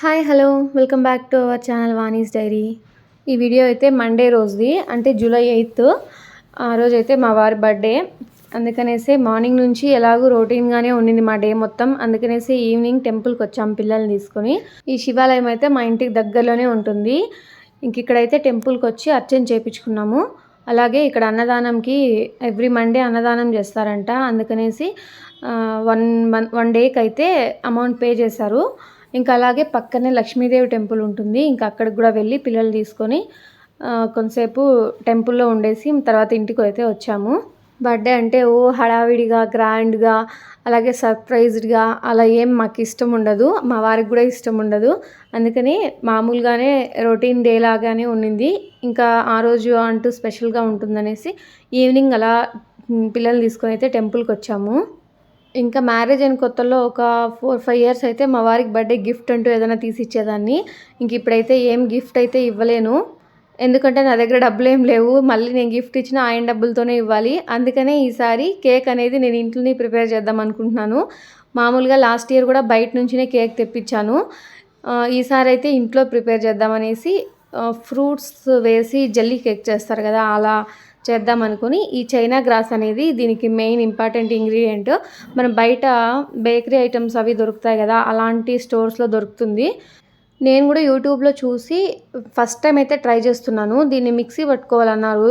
Hi hello welcome back to our channel Vani's diary ఈ video అయితే Monday రోజుది అంటే జూలై ఎయిత్ ఆ రోజు అయితే మా వారి బర్త్డే అందుకనేసి మార్నింగ్ నుంచి ఎలాగూ రొటీన్గానే ఉండింది మా డే మొత్తం. అందుకనేసి ఈవినింగ్ టెంపుల్కి వచ్చాం పిల్లల్ని తీసుకొని. ఈ శివాలయం అయితే మా ఇంటికి దగ్గరలోనే ఉంటుంది. ఇంక ఇక్కడైతే టెంపుల్కి వచ్చి అర్చన చేయించుకున్నాము అలాగే ఇక్కడ అన్నదానంకి ఎవ్రీ మండే అన్నదానం చేస్తారంట. అందుకనేసి వన్ వన్ వన్ డేకి అయితే అమౌంట్ పే చేశారు. ఇంకా అలాగే పక్కనే లక్ష్మీదేవి టెంపుల్ ఉంటుంది. ఇంకా అక్కడికి కూడా వెళ్ళి పిల్లలు తీసుకొని కొంతసేపు టెంపుల్లో ఉండేసి తర్వాత ఇంటికి అయితే వచ్చాము. బర్త్డే అంటే ఓ హడావిడిగా గ్రాండ్గా అలాగే సర్ప్రైజ్డ్గా అలా ఏం మాకు ఇష్టం ఉండదు. మా వారికి కూడా ఇష్టం ఉండదు. అందుకని మామూలుగానే రొటీన్ డే లాగానే ఉండింది ఇంకా ఆ రోజు అంటూ స్పెషల్గా ఉంటుందనేసి ఈవినింగ్ అలా పిల్లల్ని తీసుకొని అయితే టెంపుల్కి వచ్చాము. ఇంకా మ్యారేజ్ అయిన కొత్తలో ఒక ఫోర్ ఫైవ్ ఇయర్స్ అయితే మా వారికి బర్త్డే గిఫ్ట్ అంటూ ఏదైనా తీసి ఇచ్చేదాన్ని ఇంక ఇప్పుడైతే ఏం గిఫ్ట్ అయితే ఇవ్వలేను. ఎందుకంటే నా దగ్గర డబ్బులు ఏం లేవు. మళ్ళీ నేను గిఫ్ట్ ఇచ్చిన ఆయన డబ్బులతోనే ఇవ్వాలి. అందుకనే ఈసారి కేక్ అనేది నేను ఇంట్లోనే ప్రిపేర్ చేద్దాం అనుకుంటున్నాను. మామూలుగా లాస్ట్ ఇయర్ కూడా బయట నుంచినే కేక్ తెప్పించాను. ఈసారి అయితే ఇంట్లో ప్రిపేర్ చేద్దామనేసి ఫ్రూట్స్ వేసి జల్లీ కేక్ చేస్తారు కదా అలా చేద్దాం అనుకుని ఈ చైనా గ్రాస్ అనేది దీనికి మెయిన్ ఇంపార్టెంట్ ఇంగ్రీడియంట్. మనం బయట బేకరీ ఐటమ్స్ అవి దొరుకుతాయి కదా అలాంటి స్టోర్స్లో దొరుకుతుంది. నేను కూడా యూట్యూబ్లో చూసి ఫస్ట్ టైం అయితే ట్రై చేస్తున్నాను. దీన్ని మిక్సీ పట్టుకోవాలన్నారు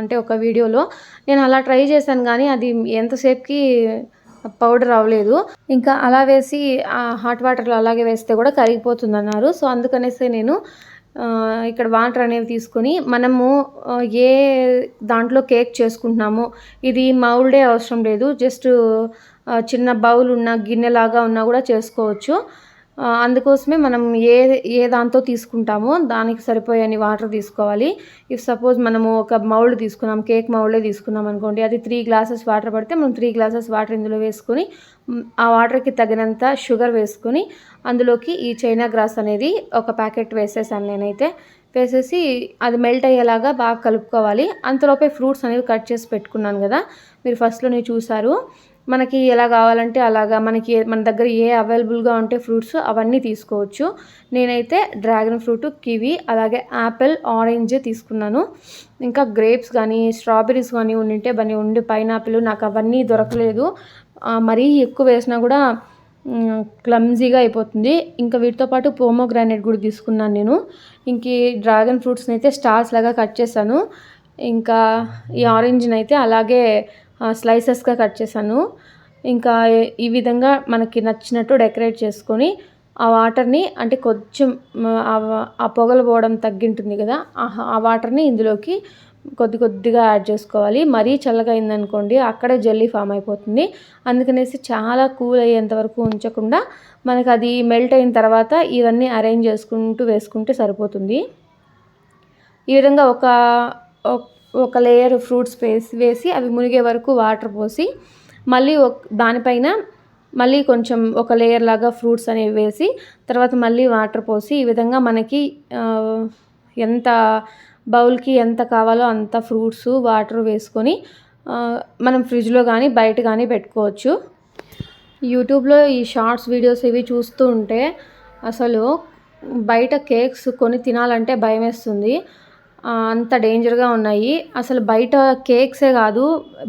అంటే ఒక వీడియోలో. నేను అలా ట్రై చేశాను కానీ అది ఎంతసేపుకి పౌడర్ అవ్వలేదు. ఇంకా అలా వేసి హాట్ వాటర్లో అలాగే వేస్తే కూడా కరిగిపోతుంది అన్నారు సో అందుకనేసి నేను ఇక్కడ వాటర్ అనేవి తీసుకొని మనము ఏ దాంట్లో కేక్ చేసుకుంటున్నామో ఇది మౌల్డే అవసరం లేదు. జస్ట్ చిన్న బౌల్ ఉన్న గిన్నెలాగా ఉన్నా కూడా చేసుకోవచ్చు. అందుకోసమే మనం ఏ ఏ దాంతో తీసుకుంటామో దానికి సరిపోయే వాటర్ తీసుకోవాలి. ఇఫ్ సపోజ్ మనము ఒక మౌల్డ్ తీసుకున్నాం కేక్ మౌల్డే తీసుకున్నాం అనుకోండి అది త్రీ గ్లాసెస్ వాటర్ పడితే మనం త్రీ గ్లాసెస్ వాటర్ ఇందులో వేసుకొని ఆ వాటర్కి తగినంత షుగర్ వేసుకొని అందులోకి ఈ చైనా గ్రాస్ అనేది ఒక ప్యాకెట్ వేసేసాను నేనైతే. వేసేసి అది మెల్ట్ అయ్యేలాగా బాగా కలుపుకోవాలి. అంతలోపే ఫ్రూట్స్ అనేవి కట్ చేసి పెట్టుకున్నాను కదా మీరు ఫస్ట్లోనే చూసారు మనకి ఎలా కావాలంటే అలాగా మనకి మన దగ్గర ఏ అవైలబుల్గా ఉంటే ఫ్రూట్స్ అవన్నీ తీసుకోవచ్చు. నేనైతే డ్రాగన్ ఫ్రూట్ కివి అలాగే యాపిల్ ఆరెంజ్ తీసుకున్నాను. ఇంకా గ్రేప్స్ కానీ స్ట్రాబెరీస్ కానీ ఉండింటే బని ఉండి పైనాపిల్ నాకు అవన్నీ దొరకలేదు. మరీ ఎక్కువ వేసినా కూడా క్లమ్జీగా అయిపోతుంది. ఇంకా వీటితో పాటు పోమోగ్రానైట్ కూడా తీసుకున్నాను నేను. ఇంక డ్రాగన్ ఫ్రూట్స్ని అయితే స్టార్స్ లాగా కట్ చేశాను. ఇంకా ఈ ఆరెంజ్ని అయితే అలాగే స్లైసెస్గా కట్ చేశాను. ఇంకా ఈ విధంగా మనకి నచ్చినట్టు డెకరేట్ చేసుకొని ఆ వాటర్ని అంటే కొంచెం ఆ పొగలు పోవడం తగ్గింటుంది కదా ఆ వాటర్ని ఇందులోకి కొద్ది కొద్దిగా యాడ్ చేసుకోవాలి. మరీ చల్లగా అయిందనుకోండి అక్కడే జల్లీ ఫామ్ అయిపోతుంది. అందుకనేసి చాలా కూల్ అయ్యేంత వరకు ఉంచకుండా మనకు అది మెల్ట్ అయిన తర్వాత ఇవన్నీ అరేంజ్ చేసుకుంటూ వేసుకుంటే సరిపోతుంది. ఈ విధంగా ఒక ఒక లేయర్ ఫ్రూట్స్ వేసి వేసి అవి మునిగే వరకు వాటర్ పోసి మళ్ళీ దానిపైన మళ్ళీ కొంచెం ఒక లేయర్ లాగా ఫ్రూట్స్ అనేవి వేసి తర్వాత మళ్ళీ వాటర్ పోసి ఈ విధంగా మనకి ఎంత బౌల్కి ఎంత కావాలో అంత ఫ్రూట్స్ వాటర్ వేసుకొని మనం ఫ్రిడ్జ్లో కానీ బయట కానీ పెట్టుకోవచ్చు. యూట్యూబ్లో ఈ షార్ట్స్ వీడియోస్ ఇవి చూస్తూ ఉంటే అసలు బయట కేక్స్ కొని తినాలంటే భయం వేస్తుంది అంత డేంజర్గా ఉన్నాయి. అసలు బయట కేక్సే కాదు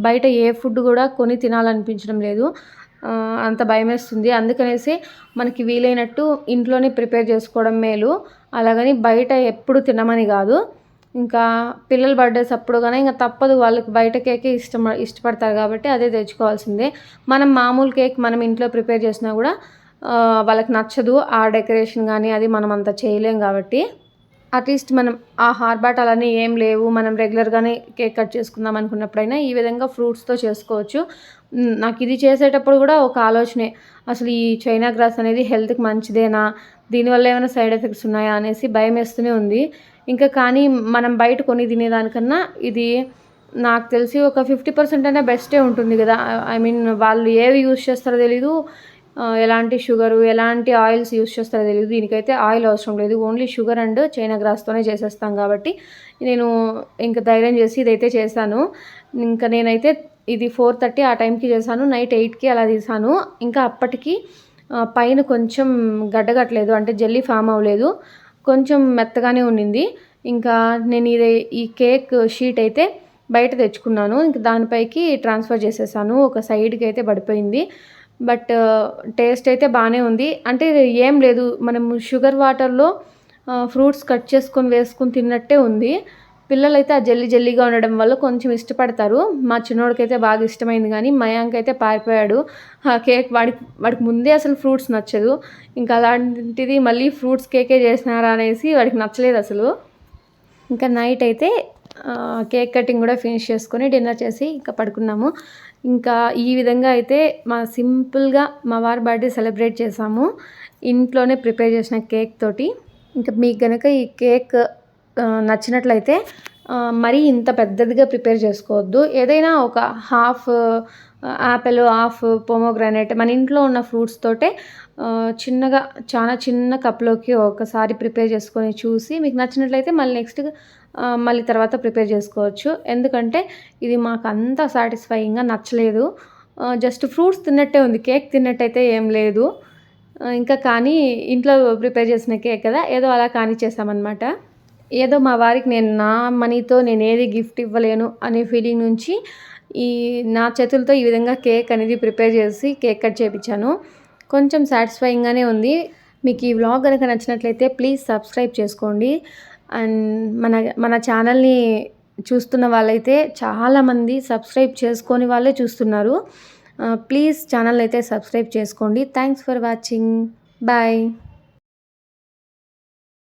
బయట ఏ ఫుడ్ కూడా కొని తినాలనిపించడం లేదు. అంత భయమేస్తుంది. అందుకనేసి మనకి వీలైనట్టు ఇంట్లోనే ప్రిపేర్ చేసుకోవడం మేలు. అలాగని బయట ఎప్పుడు తినమని కాదు. ఇంకా పిల్లల బర్త్డేస్ అప్పుడు కానీ ఇంకా తప్పదు. వాళ్ళకి బయట కేకే ఇష్టం ఇష్టపడతారు కాబట్టి అదే తెచ్చుకోవాల్సిందే. మనం మామూలు కేక్ మనం ఇంట్లో ప్రిపేర్ చేసినా కూడా వాళ్ళకి నచ్చదు. ఆ డెకరేషన్ కానీ అది మనం అంత చేయలేం కాబట్టి. అట్లీస్ట్ మనం ఆ హార్బాట్ అలానే ఏం లేవు మనం రెగ్యులర్గానే కేక్ కట్ చేసుకుందాం అనుకున్నప్పుడైనా ఈ విధంగా ఫ్రూట్స్తో చేసుకోవచ్చు. నాకు ఇది చేసేటప్పుడు కూడా ఒక ఆలోచనే అసలు ఈ చైనా గ్రాస్ అనేది హెల్త్కి మంచిదేనా దీనివల్ల ఏమైనా సైడ్ ఎఫెక్ట్స్ ఉన్నాయా అనేసి భయం వేస్తూనే ఉంది. ఇంకా కానీ మనం బయట కొని తినేదానికన్నా ఇది నాకు తెలిసి ఒక ఫిఫ్టీ పర్సెంట్ అయినా బెస్టే ఉంటుంది కదా. ఐ మీన్ వాళ్ళు ఏవి యూజ్ చేస్తారో తెలీదు ఎలాంటి షుగరు ఎలాంటి ఆయిల్స్ యూస్ చేస్తారో తెలియదు దీనికైతే ఆయిల్ అవసరం లేదు. ఓన్లీ షుగర్ అండ్ చైనా గ్రాస్తోనే చేసేస్తాం కాబట్టి నేను ఇంకా ధైర్యం చేసి ఇదైతే చేశాను. ఇంకా నేనైతే ఇది ఫోర్ థర్టీ ఆ టైంకి చేశాను. నైట్ ఎయిట్కి అలా తీసాను ఇంకా అప్పటికి పైన కొంచెం గడ్డగట్టలేదు. అంటే జల్లీ ఫామ్ అవ్వలేదు. కొంచెం మెత్తగానే ఉండింది. ఇంకా నేను ఇది ఈ కేక్ షీట్ అయితే బయట తెచ్చుకున్నాను. ఇంకా దానిపైకి ట్రాన్స్ఫర్ చేసేసాను. ఒక సైడ్కి అయితే పడిపోయింది. బట్ టేస్ట్ అయితే బాగానే ఉంది. అంటే ఏం లేదు మనం షుగర్ వాటర్లో ఫ్రూట్స్ కట్ చేసుకొని వేసుకొని తిన్నట్టే ఉంది. పిల్లలైతే ఆ జల్లి జల్లీగా ఉండడం వల్ల కొంచెం ఇష్టపడతారు. మా చిన్నోడికైతే బాగా ఇష్టమైంది కానీ మయాంక్ అయితే పారిపోయాడు. ఆ కేక్ వాడికి వాడికి ముందే అసలు ఫ్రూట్స్ నచ్చదు. ఇంకా అలాంటిది మళ్ళీ ఫ్రూట్స్ కేకే చేసినారా అనేసి వాడికి నచ్చలేదు అసలు. ఇంకా నైట్ అయితే కేక్ కటింగ్ కూడా ఫినిష్ చేసుకొని డిన్నర్ చేసి ఇంకా పడుకున్నాము. ఇంకా ఈ విధంగా అయితే మా సింపుల్గా మా వారి బర్త్డే సెలబ్రేట్ చేసాము. ఇంట్లోనే ప్రిపేర్ చేసిన కేక్ తోటి. ఇంకా మీకు కనుక ఈ కేక్ నచ్చినట్లయితే మరీ ఇంత పెద్దదిగా ప్రిపేర్ చేసుకోవద్దు. ఏదైనా ఒక హాఫ్ యాపిల్ హాఫ్ పొమోగ్రానైట్ మన ఇంట్లో ఉన్న ఫ్రూట్స్ తోటే చిన్నగా చాలా చిన్న కప్లోకి ఒకసారి ప్రిపేర్ చేసుకొని చూసి మీకు నచ్చినట్లయితే మళ్ళీ నెక్స్ట్ మళ్ళీ తర్వాత ప్రిపేర్ చేసుకోవచ్చు. ఎందుకంటే ఇది మాకు అంత సాటిస్ఫైయింగ్గా నచ్చలేదు. జస్ట్ ఫ్రూట్స్ తిన్నట్టే ఉంది. కేక్ తిన్నట్టయితే ఏం లేదు. ఇంకా కానీ ఇంట్లో ప్రిపేర్ చేసిన కేక్ కదా ఏదో అలా కానిచ్చేసామన్నమాట ఏదో మా వారికి నేను నా మనీతో నేను ఏది గిఫ్ట్ ఇవ్వలేను అనే ఫీలింగ్ నుంచి ఈ నా చేతులతో ఈ విధంగా కేక్ అనేది ప్రిపేర్ చేసి కేక్ కట్ చేయించాను కొంచెం సాటిస్ఫైయింగ్గానే ఉంది. మీకు ఈ వ్లాగ్ కనుక నచ్చినట్లయితే ప్లీజ్ సబ్స్క్రైబ్ చేసుకోండి. అండ్ మన మన ఛానల్ని చూస్తున్న వాళ్ళైతే చాలామంది సబ్స్క్రైబ్ చేసుకొని వాళ్ళే చూస్తున్నారు. ప్లీజ్ ఛానల్ అయితే సబ్స్క్రైబ్ చేసుకోండి. Thanks for watching bye